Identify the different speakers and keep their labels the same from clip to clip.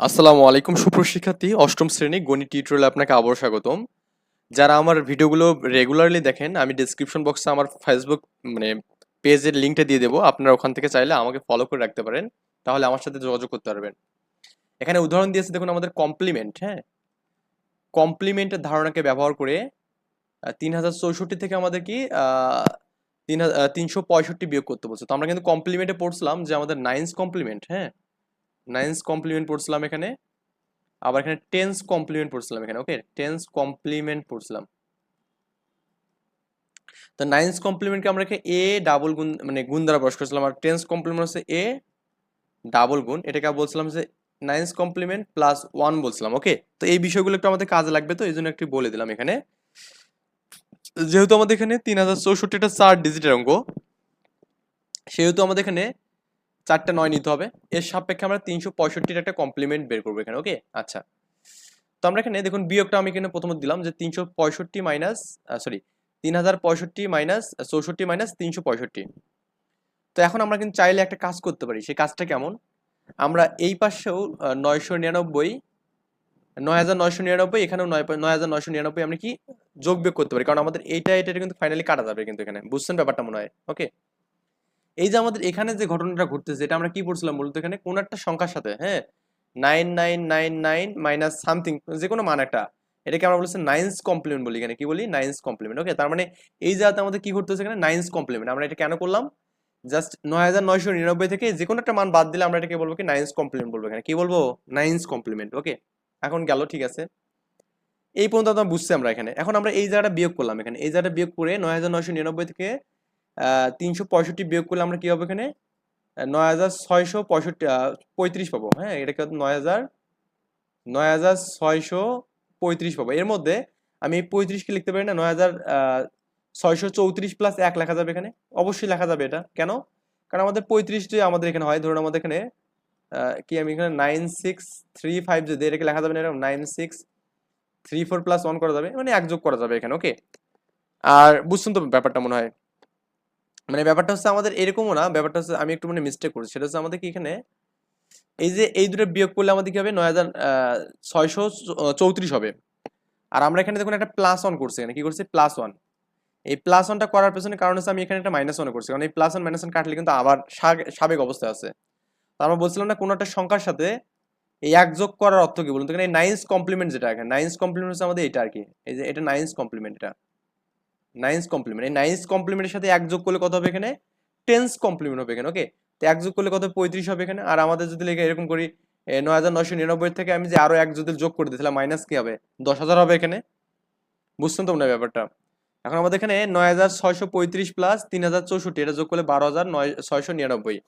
Speaker 1: আসসালামু আলাইকুম, সুপ্রশিক্ষার্থী, অষ্টম শ্রেণি গণিত টিউটোরিয়ালে আপনাকে আবার স্বাগতম। যারা আমার ভিডিওগুলো রেগুলারলি দেখেন, আমি ডিসক্রিপশন বক্সে আমার ফেসবুক মানে পেজের লিঙ্কটা দিয়ে দেবো। আপনারা ওখান থেকে চাইলে আমাকে ফলো করে রাখতে পারেন। তাহলে আমার সাথে যোগাযোগ করতে পারবেন। এখানে উদাহরণ দিয়েছে, দেখুন আমাদের কমপ্লিমেন্ট হ্যাঁ? কমপ্লিমেন্টের ধারণাকে ব্যবহার করে তিন হাজার চৌষট্টি থেকে আমাদের কি তিন হাজার তিনশো পঁয়ষট্টি বিয়োগ করতে বলছে। তো আমরা কিন্তু কমপ্লিমেন্টে পড়ছিলাম যে আমাদের নাইন্স কমপ্লিমেন্ট হ্যাঁ? নাইন্স কমপ্লিমেন্ট পড়ছিলাম এখানে, আবার এখানে টেন্স কমপ্লিমেন্ট পড়ছিলাম এখানে ওকে টেন্স কমপ্লিমেন্ট পড়ছিলাম। তো নাইন্স কমপ্লিমেন্টকে আমরা এখানে এ ডাবল গুণ মানে গুণ দ্বারা প্রকাশ করছিলাম, আর টেন্স কমপ্লিমেন্ট হচ্ছে এ ডাবল গুণ, এটাকে বলছিলাম যে নাইন্স কমপ্লিমেন্ট প্লাস ওয়ান বলছিলাম ওকে তো এই বিষয়গুলো একটু আমাদের কাজে লাগবে তো এই জন্য একটু বলে দিলাম এখানে। যেহেতু আমাদের এখানে তিন হাজার চৌষট্টিটা চার ডিজিটের অঙ্ক, সেহেতু আমাদের এখানে চারটা নয় নিতে হবে। এর সাপেক্ষে আমরা তিনশো পঁয়ষট্টির একটা কমপ্লিমেন্ট বের করব এখানে ওকে আচ্ছা। তো আমরা এখানে দেখুন, বিয়োগটা আমি এখানে প্রথমে দিলাম যে তিনশো পঁয়ষট্টি মাইনাস সরি তিন হাজার পঁয়ষট্টি মাইনাস চৌষট্টি মাইনাস তিনশো পঁয়ষট্টি। তো এখন আমরা কিন্তু চাইলে একটা কাজ করতে পারি, সেই কাজটা কেমন? আমরা এই পাশেও নয়শো নিরানব্বই, নয় হাজার নয়শো নিরানব্বই, এখানেও নয় নয় হাজার নয়শো নিরানব্বই আমরা কি যোগ বিয়োগ করতে পারি, কারণ আমাদের এইটা এটা কিন্তু ফাইনালি কাটা যাবে কিন্তু এখানে। বুঝছেন ব্যাপারটা মনে হয় ওকে এই যে আমাদের এখানে যে ঘটনাটা ঘটতেছে, এটা আমরা কি পড়ছিলাম মূলত এখানে? কোন একটা সংখ্যার সাথে হ্যাঁ? Nine nine nine nine minus something যে কোনো মান একটা। এটাকে আমরা বলছি নাইন্স কমপ্লিমেন্ট বলি এখানে। কি বলি? নাইন্স কমপ্লিমেন্ট ওকে তার মানে এই জায়গাতে আমাদের কি ঘটতেছে এখানে? নাইন্স কমপ্লিমেন্ট আমরা এটা কেন করলাম? জাস্ট নয় হাজার নয়শো নিরানব্বই থেকে যে কোনো একটা মান বাদ দিলে আমরা এটাকে বলব কি? নাইন্স কমপ্লিমেন্ট বলব এখানে। কি বলব? নাইন্স কমপ্লিমেন্ট ওকে এখন গেল, ঠিক আছে? এই পর্যন্ত আমরা বুঝছি আমরা এখানে। এখন আমরা এই জায়গাটা বিয়োগ করলাম এখানে। এই জায়গাটা বিয়োগ করে নয় হাজার নয়শো নিরানব্বই থেকে তিনশো পঁয়ষট্টি বিয়োগ করলে আমরা কি হবে এখানে? নয় হাজার ছয়শো পঁয়ষট্টি পঁয়ত্রিশ পাবো। হ্যাঁ এটাকে নয় হাজার নয় হাজার ছয়শো পঁয়ত্রিশ পাবো। এর মধ্যে আমি পঁয়ত্রিশকে লিখতে পারি না, নয় হাজার ছয়শো চৌত্রিশ প্লাস এক লেখা যাবে এখানে। অবশ্যই লেখা যাবে এটা। কেন? কারণ আমাদের পঁয়ত্রিশ যে আমাদের এখানে হয়। ধরুন আমাদের এখানে কি আমি এখানে নাইন সিক্স থ্রি ফাইভ যদি এটাকে লেখা যাবে না, এরকম nine six three four plus one করা যাবে। মানে এক যোগ করা যাবে এখানে ওকে আর বুঝছেন তো ব্যাপারটা মনে হয়? মানে ব্যাপারটা হচ্ছে আমাদের এরকমও না, ব্যাপারটা হচ্ছে আমি একটু মানে মিস্টেক করছি। সেটা হচ্ছে আমাদের কি এখানে, এই যে এই দুটো বিয়োগ করলে আমাদের কি হবে? নয় হাজার ছয়শো চৌত্রিশ হবে। আর আমরা এখানে দেখুন একটা প্লাস ওয়ান করছি এখানে। কি করছি? প্লাস ওয়ান এই প্লাস ওয়ানটা করার পেছনে কারণ হচ্ছে আমি এখানে একটা মাইনাস ওয়ান করছি। কারণ এই প্লাস ওয়ান মাইনাস ওয়ান কাটলে কিন্তু আবার সাবেক অবস্থায় আছে। তো আমরা বলছিলাম না কোনো একটা সংখ্যার সাথে এই এক যোগ করার অর্থ কি বলুন তো? এখানে নাইন্স কমপ্লিমেন্ট যেটা এখানে নাইন্স কমপ্লিমেন্ট হচ্ছে আমাদের এটা আর কি। এই যে এটা নাইন্স কমপ্লিমেন্ট এটা। নাইন্স কমপ্লিমেন্ট এই নাইন্স কমপ্লিমেন্টের সাথে এক যোগ করলে কত হবে এখানে? টেন্স কমপ্লিমেন্ট হবে এখানে ওকে তো এক যোগ করলে কত পঁয়ত্রিশ হবে এখানে, আর আমাদের যদি লেখা এরকম করি নয় হাজার নয়শো নিরানব্বই থেকে আমি যে আরও এক যদি যোগ করে দিই, তাহলে মাইনাস কি হবে? দশ হাজার হবে এখানে। বুঝছেন তো না ব্যাপারটা? এখন আমাদের এখানে নয় হাজার ছয়শো পঁয়ত্রিশ প্লাস তিন হাজার চৌষট্টি, এটা যোগ করলে বারো হাজার নয়, ছয়শো নিরানব্বই।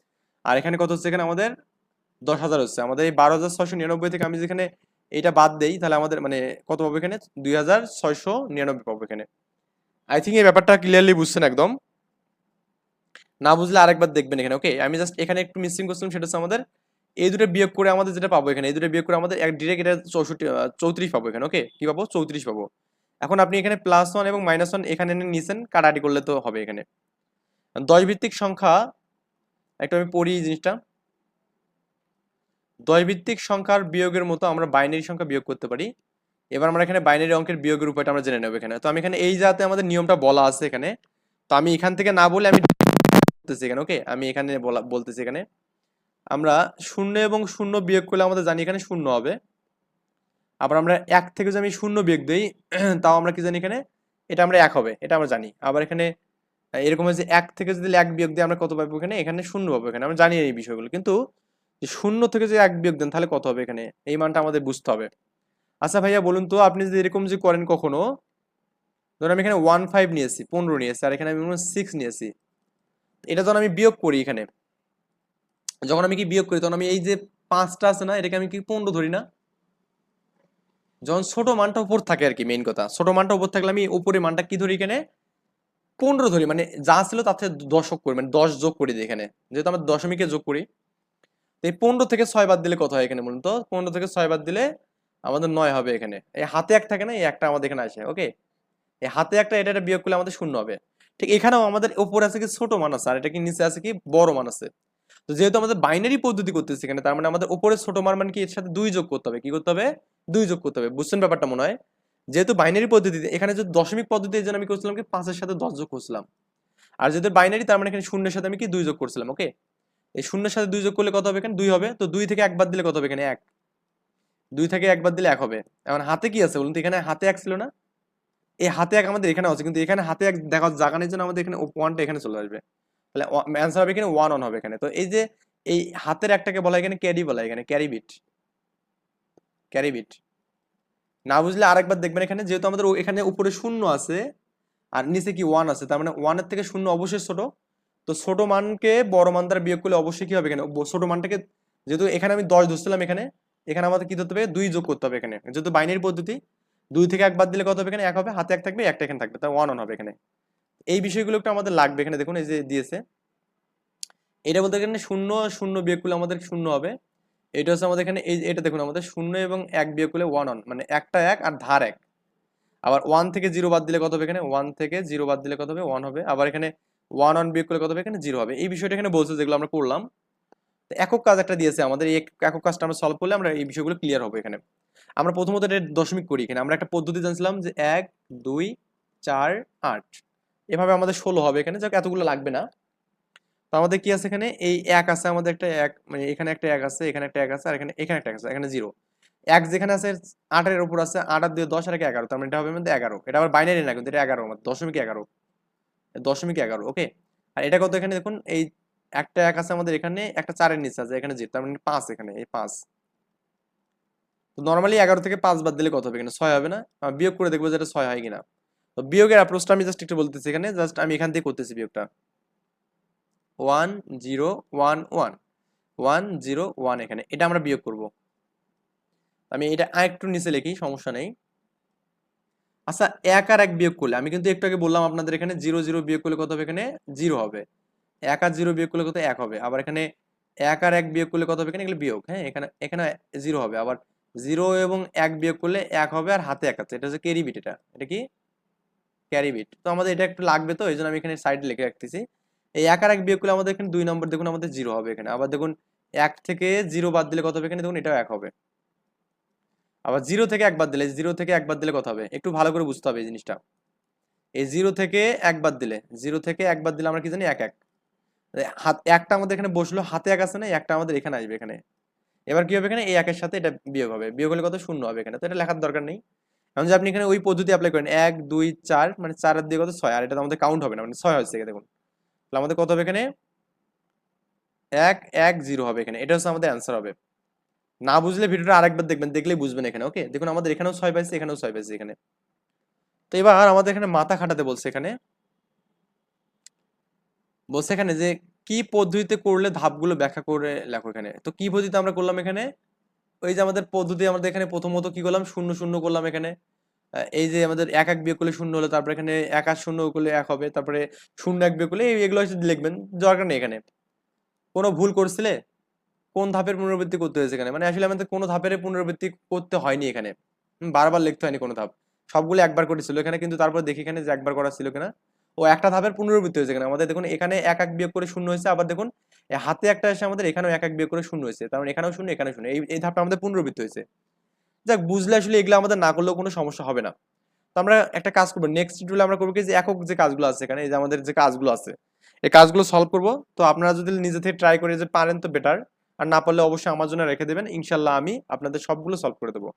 Speaker 1: আর এখানে কত হচ্ছে এখানে আমাদের? দশ হাজার হচ্ছে। আমাদের এই বারো হাজার ছয়শো নিরানব্বই থেকে আমি যেখানে এটা বাদ দেই, তাহলে আমাদের মানে কত পাবো এখানে? দুই হাজার ছয়শো নিরানব্বই পাবো এখানে। আই থিঙ্ক এই ব্যাপারটা ক্লিয়ারলি বুঝছেন একদম। না বুঝলে আরেকবার দেখবেন এখানে ওকে আমি জাস্ট এখানে একটু মিসিং করছিলাম সেটা হচ্ছে আমাদের, এই দুটো বিয়োগ করে আমাদের যেটা পাবো এখানে, এই দুটো বিয়োগ করে আমাদের এক ডিরেক্ট এটা চৌষট্টি চৌত্রিশ পাবো এখানে ওকে কি পাবো? চৌত্রিশ পাবো। এখন আপনি এখানে প্লাস ওয়ান এবং মাইনাস ওয়ান এখানে এনে নিয়েছেন, কাটাকাটি করলে তো হবে এখানে। দশ ভিত্তিক সংখ্যা, একটু আমি পড়ি জিনিসটা। দশ ভিত্তিক সংখ্যার বিয়োগের মতো আমরা বাইনারি সংখ্যা বিয়োগ করতে পারি। এবার আমরা এখানে বাইনারি অঙ্কের বিয়োগের উপায়টা আমরা জেনে নেব এখানে। তো আমি এখানে এই যাতে আমাদের নিয়মটা বলা আছে এখানে, তো আমি এখান থেকে না বলে আমি বলতেছি এখানে ওকে আমি এখানে বলা বলতেছি এখানে। আমরা শূন্য এবং শূন্য বিয়োগ করলে আমাদের জানি এখানে শূন্য হবে। আবার আমরা এক থেকে যদি আমি শূন্য বিয়োগ দিই, তাও আমরা কি জানি এখানে? এটা আমরা এক হবে, এটা আমরা জানি। আবার এখানে এরকম হচ্ছে এক থেকে যদি এক বিয়োগ দিই, আমরা কত পাবো এখানে? এখানে শূন্য পাবো এখানে। আমরা জানি এই বিষয়গুলো। কিন্তু শূন্য থেকে যদি এক বিয়োগ দেন, তাহলে কত হবে এখানে? এই মানটা আমাদের বুঝতে হবে। আচ্ছা ভাইয়া, বলুন তো, আপনি যদি এরকম যে করেন কখনো, ধরুন আমি এখানে ওয়ান ফাইভ নিয়েছি, পনেরো নিয়েছি, আর এখানে আমি সিক্স নিয়েছি, এটা যখন আমি বিয়োগ করি এখানে। যখন আমি কি বিয়োগ করি, তখন আমি এই যে পাঁচটা আছে না, এটাকে আমি কি পনেরো ধরি না? যখন ছোট মানটা উপর থাকে আর কি মেইন কথা, ছোট মানটা উপর থাকলে আমি উপরে মানটা কি ধরি এখানে? পনেরো ধরি মানে যা ছিল তার থেকে দশক করি মানে দশ যোগ করি দিই এখানে, যেহেতু আমরা দশমিকে যোগ করি। এই পনেরো থেকে ছয় বাদ দিলে কত হয় এখানে বলুন তো? পনেরো থেকে ছয় বাদ দিলে আমাদের নয় হবে এখানে। এই হাতে এক থাকে না, এই একটা আমাদের এখানে আসে ওকে এই হাতে একটা এটা বিয়োগ করলে আমাদের শূন্য হবে। ঠিক এখানেও আমাদের উপরে আছে কি ছোট মান আছে, আর এটা কি নিচে আছে কি বড় মান আছে। তো যেহেতু আমাদের বাইনারি পদ্ধতি করতেছি এখানে, তার মানে আমাদের উপরে ছোট মান মানে কি এর সাথে দুই যোগ করতে হবে। কি করতে হবে? দুই যোগ করতে হবে। বুঝছেন ব্যাপারটা মনে হয়? যেহেতু বাইনারি পদ্ধতিতে এখানে যদি দশমিক পদ্ধতির জন্য আমি করছিলাম কি পাঁচের সাথে দশ যোগ করছিলাম। আর যেহেতু বাইনারি তার মানে এখানে শূন্যের সাথে আমি কি দুই যোগ করছিলাম ওকে এই শূন্যের সাথে দুই যোগ করলে কত হবে এখানে? দুই হবে। তো দুই থেকে একবার দিলে কত হবে এখানে? এক। দুই থেকে একবার দিলে এক হবে। এখন হাতে কি আছে বলুন তো? এখানে হাতে এক ছিল না? এই হাতে এক আমাদের এখানে আছে, কিন্তু এখানে হাতে এক দেখা জায়গা জন্য আমাদের এখানে ওয়ানটা এখানে চলে আসবে। তাহলে অ্যান্সার হবে এখানে ওয়ান অন হবে এখানে। তো এই যে এই হাতের একটাকে বলা এখানে ক্যারি বলা এখানে ক্যারি বিট ক্যারি বিট না বুঝলে আরেকবার দেখবেন এখানে, যেহেতু আমাদের এখানে উপরে শূন্য আছে, আর নিচে কি ওয়ান আছে, তার মানে ওয়ানের থেকে শূন্য অবশ্যই ছোট। তো ছোট মানকে বড় মান দ্বারা বিয়োগ করলে অবশ্যই কি হবে এখানে? ছোট মানটাকে, যেহেতু এখানে আমি দশ ধরছিলাম এখানে এখানে আমাদের কি ধরতে হবে? দুই যোগ করতে হবে এখানে। যেহেতু বাইনারি পদ্ধতি, দুই থেকে এক বাদ দিলে কত হবে এখানে? এক হবে, হাতে এক থাকবে, একটা এখানে থাকবে তাই ওয়ান অন হবে এখানে। এই বিষয়গুলো একটু আমাদের লাগবে এখানে, দেখুন, এই যে দিয়েছে। এটা বলতে এখানে শূন্য শূন্য বিয়োগ করলে আমাদের শূন্য হবে। এটা হচ্ছে আমাদের এখানে, এই এটা দেখুন, আমাদের শূন্য এবং এক বিয়োগ করলে ওয়ান অন মানে একটা এক আর ধার এক। আবার ওয়ান থেকে জিরো বাদ দিলে কত হবে এখানে? ওয়ান থেকে জিরো বাদ দিলে কত হবে? ওয়ান হবে। আবার এখানে ওয়ান অন বিয়োগ করলে কত হবে এখানে? জিরো হবে। এই বিষয়টা এখানে বলছে, যেগুলো আমরা করলাম একক কাজ একটা দিয়েছে, আমাদের এই এক- একক কাজটা আমরা সলভ করলে আমরা এই বিষয়গুলো ক্লিয়ার হবে এখানে। আমরা প্রথমত এটা দশমিক করি এখানে। আমরা একটা পদ্ধতি জানছিলাম যে এক, দুই, চার, আট। এভাবে আমাদের ষোলো হবে এখানে, যাক এতগুলো লাগবে না। তো আমাদের কি আছে এখানে? এই এক আছে, আমাদের একটা এক মানে এখানে একটা এক আছে, এখানে একটা এক আছে, আর এখানে এখানে একটা এক আছে, এখানে জিরো এক যেখানে আছে, আটের উপর আছে, আট আর দুই দশ আর এক এগারো। তার মানে এটা হবে মধ্যে এগারো। এটা আবার বাইনারি না, কিন্তু এটা এগারো মানে দশমিক এগারো। দশমিক এগারো ওকে আর এটা কত এখানে দেখুন? এই একটা এক আছে আমাদের এখানে, একটা চারের নিচে আছে, এখানে জিরো তার মানে পাঁচ এখানে, এই পাঁচ। তো নর্মালি এগারো থেকে পাঁচ বাদ দিলে কত হবে এখানে ছয় হবে না? বিয়োগ করে দেখব যে এটা ছয় হয় কিনা। তো বিয়োগের অ্যাপ্রোচটা আমি জাস্ট একটু বলতেছি এখানে জাস্ট আমি এখান থেকে করতেছি বিয়োগটা। One zero one one one zero one এখানে, এটা আমরা বিয়োগ করব। আমি এটা আরেকটু নিচে লিখি, সমস্যা নেই। আচ্ছা এক আর এক বিয়োগ করলে, আমি কিন্তু একটু আগে বললাম আপনাদের এখানে জিরো জিরো বিয়োগ করলে কত হবে এখানে? জিরো হবে। এক আর জিরো বিয়োগ করলে কত? এক হবে। আবার এখানে এক আর এক বিয়োগ করলে কত হবে? এখানে বিয়োগ হ্যাঁ? এখানে এখানে জিরো হবে। আবার জিরো এবং এক বিয়োগ করলে এক হবে আর হাতে এক আছে। এটা হচ্ছে ক্যারি বিট এটা। এটা কি? ক্যারি বিট তো আমাদের এটা একটু লাগবে তো এই জন্য আমি এখানে সাইড লিখে রাখতেছি। এই এক আর এক বিয়োগ করলে আমাদের এখানে দুই নম্বর, দেখুন আমাদের জিরো হবে এখানে। আবার দেখুন এক থেকে জিরো বাদ দিলে কত হবে এখানে? দেখুন এটাও এক হবে। আবার জিরো থেকে এক বাদ দিলে জিরো থেকে এক বাদ দিলে কত হবে? একটু ভালো করে বুঝতে হবে এই জিনিসটা। এই জিরো থেকে এক বাদ দিলে জিরো থেকে এক বাদ দিলে আমরা কি জানি? এক এক। হাত, একটা আমাদের এখানে বসল, হাতে এক আছে না একটা আমাদের এখানে আসবে এখানে। এবার কি হবে এখানে? এই একের সাথে এটা বিয়োগ হবে। বিয়োগ হলে কত? শূন্য হবে এখানে। তো এটা লেখার দরকার নেই। এখন যে আপনি এখানে ওই পদ্ধতি অ্যাপ্লাই করেন, এক, দুই, চার মানে চার আর কত? ছয়। আর এটা আমাদের কাউন্ট হবে না মানে ছয় হচ্ছে দেখুন। তাহলে আমাদের কত হবে এখানে? এক এক জিরো হবে এখানে। এটা হচ্ছে আমাদের অ্যান্সার হবে। না বুঝলে ভিডিওটা আরেকবার দেখবেন, দেখলেই বুঝবেন এখানে ওকে দেখুন, আমাদের এখানেও ছয় পাইছে, এখানেও ছয় পাইছে এখানে। তো এবার আমাদের এখানে মাথা খাটাতে বলছে এখানে। বলছে এখানে যে, কি পদ্ধতিতে করলে ধাপগুলো ব্যাখ্যা করে লেখো এখানে? তো কি পদ্ধতিতে আমরা করলাম এখানে? ওই যে আমাদের পদ্ধতি, আমাদের এখানে প্রথমত কি করলাম? শূন্য শূন্য করলাম এখানে। এই যে আমাদের এক এক বিয়োগ করলে শূন্য হলো, তারপরে এখানে এক আর শূন্য করলে এক হবে, তারপরে শূন্য এক বিয়োগ করলে এগুলো লিখবেন, দরকার নেই এখানে। কোনো ভুল করছিলে? কোন ধাপের পুনরাবৃত্তি করতে হয়েছে এখানে? মানে আসলে আমাদের কোনো ধাপের পুনরাবৃত্তি করতে হয়নি এখানে। বারবার লিখতে হয়নি কোনো ধাপ। সবগুলো একবার করেছিল এখানে, কিন্তু তারপর দেখি এখানে যে একবার করা ছিল কিনা। ও একটা ধাপের পুনরাবৃত্তি হয়েছে এখানে। আমাদের দেখুন, এখানে এক এক বিয়োগ করে শূন্য হয়েছে, আবার দেখুন হাতে একটা এসে আমাদের এখানেও এক এক বিয়োগ করে শূন্য হয়েছে। তার মানে এখানেও শূন্য এখানেও শূন্য। এই ধাপটা আমাদের পুনরাবৃত্তি হয়েছে। যাক, বুঝলে আসলে এগুলো আমাদের না করলেও কোনো সমস্যা হবে না। তো আমরা একটা কাজ করব। নেক্সট শিডিউলে আমরা করব কি, যে একক যে কাজগুলো আছে এখানে, এই যে আমাদের যে কাজগুলো আছে, এই কাজগুলো সলভ করব। তো আপনারা যদি নিজে থেকে ট্রাই করে যে পারেন তো বেটার আর না পারলে অবশ্যই আমার জন্য রেখে দেবেন। ইনশাল্লাহ আমি আপনাদের সবগুলো সলভ করে দেবো।